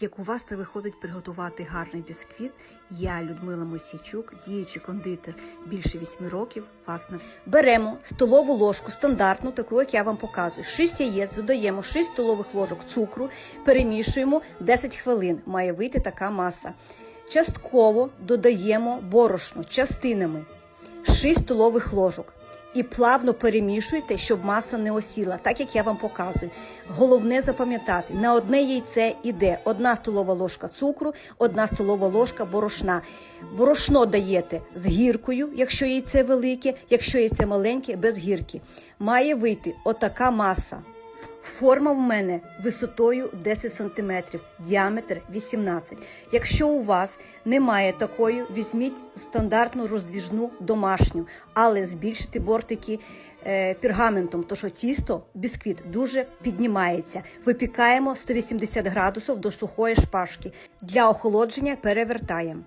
Як у вас не виходить приготувати гарний бісквіт, я, Людмила Мосійчук, діючий кондитер більше 8 років, вас на Беремо столову ложку стандартну, таку, як я вам показую. 6 яєць, додаємо 6 столових ложок цукру, перемішуємо 10 хвилин. Має вийти така маса. Частково додаємо борошно частинами 6 столових ложок. І плавно перемішуйте, щоб маса не осіла, так як я вам показую. Головне запам'ятати, на одне яйце йде одна столова ложка цукру, одна столова ложка борошна. Борошно даєте з гіркою, якщо яйце велике, якщо яйце маленьке, без гірки. Має вийти отака маса. Форма в мене висотою 10 см, діаметр 18 Якщо у вас немає такої, візьміть стандартну роздвіжну домашню, але збільшити бортики е, пергаментом, тому що тісто, бісквіт дуже піднімається. Випікаємо 180 градусів до сухої шпажки. Для охолодження перевертаємо.